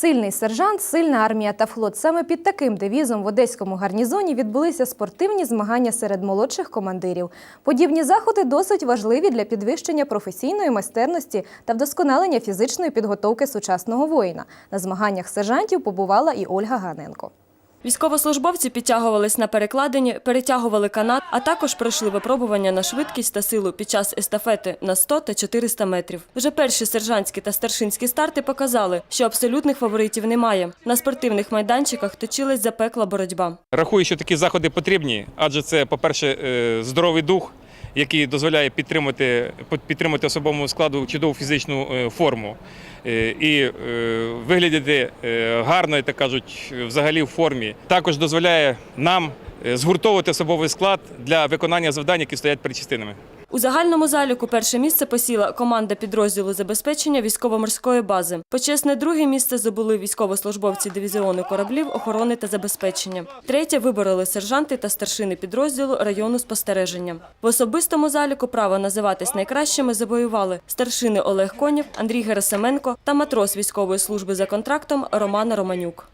Сильний сержант, сильна армія та флот. Саме під таким девізом в одеському гарнізоні відбулися спортивні змагання серед молодших командирів. Подібні заходи досить важливі для підвищення професійної майстерності та вдосконалення фізичної підготовки сучасного воїна. На змаганнях сержантів побувала і Ольга Ганенко. Військовослужбовці підтягувались на перекладині, перетягували канат, а також пройшли випробування на швидкість та силу під час естафети на 100 та 400 метрів. Вже перші сержантські та старшинські старти показали, що абсолютних фаворитів немає. На спортивних майданчиках точилась запекла боротьба. Рахую, що такі заходи потрібні, адже це, по-перше, е, здоровий дух, який дозволяє підтримати, підтримати особовому складу чудову фізичну е, форму. Е, І е, виглядати гарно, як кажуть, взагалі в формі. Також дозволяє нам згуртовувати особовий склад для виконання завдань, які стоять перед частинами. У загальному заліку перше місце посіла команда підрозділу забезпечення військово-морської бази. Почесне друге місце здобули військовослужбовці дивізіону кораблів охорони та забезпечення. Третє вибороли сержанти та старшини підрозділу району спостереження. В особистому заліку право називатись найкращими завоювали старшини Олег Конєв, Андрій Герасименко та матрос військової служби за контрактом Роман Романюк.